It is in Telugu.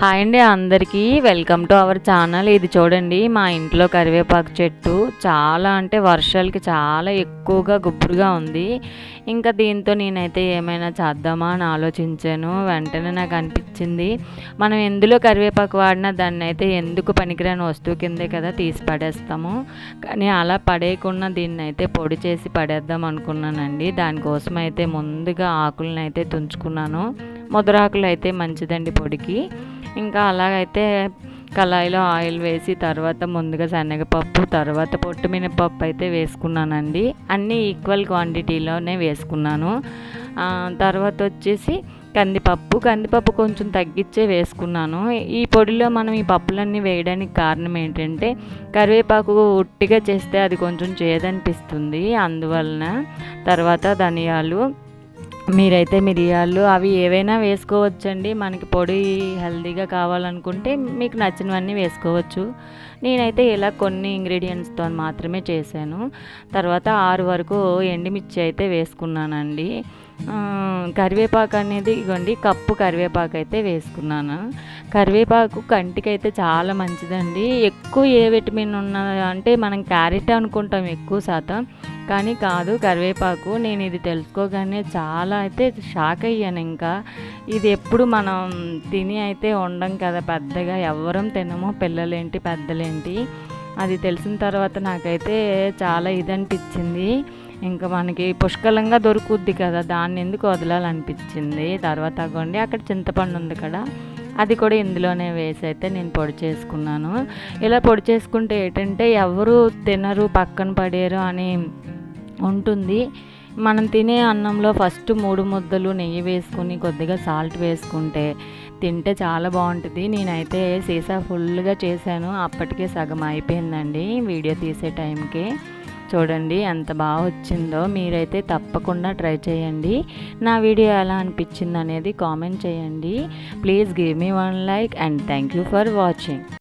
హాయ్ అండి అందరికీ. వెల్కమ్ టు అవర్ ఛానల్ ఇది చూడండి మా ఇంట్లో కరివేపాకు చెట్టు. చాలా అంటే వర్షాలకి చాలా ఎక్కువగా గుబురుగా ఉంది. ఇంకా దీంతో నేనైతే ఏమైనా చేద్దామా అని ఆలోచించాను. వెంటనే నాకు అనిపించింది మనం ఎందులో కరివేపాకు వాడినా దాన్ని అయితే ఎందుకు పనికిరాని వస్తువు కిందే కదా తీసి పడేస్తాము. కానీ అలా పడేయకుండా దీన్ని అయితే పొడి చేసి పడేద్దాం అనుకున్నానండి. దానికోసం అయితే ముందుగా ఆకులను అయితే తుంచుకున్నాను. ముదరాకులు అయితే మంచిదండి పొడికి. ఇంకా అలాగైతే కళాయిలో ఆయిల్ వేసి తర్వాత ముందుగా శనగపప్పు తర్వాత పొట్టు మినపప్పు అయితే వేసుకున్నానండి. అన్నీ ఈక్వల్ క్వాంటిటీలోనే వేసుకున్నాను. తర్వాత వచ్చేసి కందిపప్పు కందిపప్పు కొంచెం తగ్గించే వేసుకున్నాను. ఈ పొడిలో మనం ఈ పప్పులన్నీ వేయడానికి కారణం ఏంటంటే కరివేపాకు ఉట్టిగా చేస్తే అది కొంచెం చేదనిపిస్తుంది. అందువలన తర్వాత ధనియాలు మీరైతే మిరియాలు అవి ఏవైనా వేసుకోవచ్చండి. మనకి పొడి హెల్దీగా కావాలనుకుంటే మీకు నచ్చినవన్నీ వేసుకోవచ్చు. నేనైతే ఇలా కొన్ని ఇంగ్రీడియంట్స్తో మాత్రమే చేశాను. తర్వాత ఆరు వరకు ఎండిమిర్చి అయితే వేసుకున్నానండి. కరివేపాకు అనేది ఇవ్వండి కప్పు కరివేపాకు అయితే వేసుకున్నాను. కరివేపాకు కంటికి అయితే చాలా మంచిదండి. ఎక్కువ ఏ విటమిన్ ఉన్న అంటే మనం క్యారెట్ అనుకుంటాం ఎక్కువ శాతం కానీ కాదు కరివేపాకు నేను ఇది తెలుసుకోగానే చాలా అయితే షాక్ అయ్యాను ఇంకా. ఇది ఎప్పుడు మనం తిని అయితే ఉండం కదా పెద్దగా ఎవరం తినము పిల్లలేంటి పెద్దలేంటి. అది తెలిసిన తర్వాత నాకైతే చాలా ఇది అనిపించింది ఇంకా మనకి పుష్కలంగా దొరుకుద్ది కదా దాన్ని ఎందుకు వదలాలనిపించింది? తర్వాత అగోండి అక్కడ చింతపండు ఉంది కదా అది కూడా ఇందులోనే వేసి అయితే నేను పొడి చేసుకున్నాను. ఇలా పొడి చేసుకుంటే ఏంటంటే ఎవరు తినరు పక్కన పడేరు అని ఉంటుంది. మనం తినే అన్నంలో ఫస్ట్ మూడు ముద్దలు నెయ్యి వేసుకుని కొద్దిగా సాల్ట్ వేసుకుంటే తింటే చాలా బాగుంటుంది. నేనైతే సీసా ఫుల్గా చేశాను అప్పటికే సగం అయిపోయిందండి వీడియో తీసే టైంకి. చూడండి ఎంత బాగా వచ్చిందో. మీరైతే తప్పకుండా ట్రై చేయండి. నా వీడియో ఎలా అనిపించింది అనేది కామెంట్ చేయండి. Please give me one like and thank you for watching.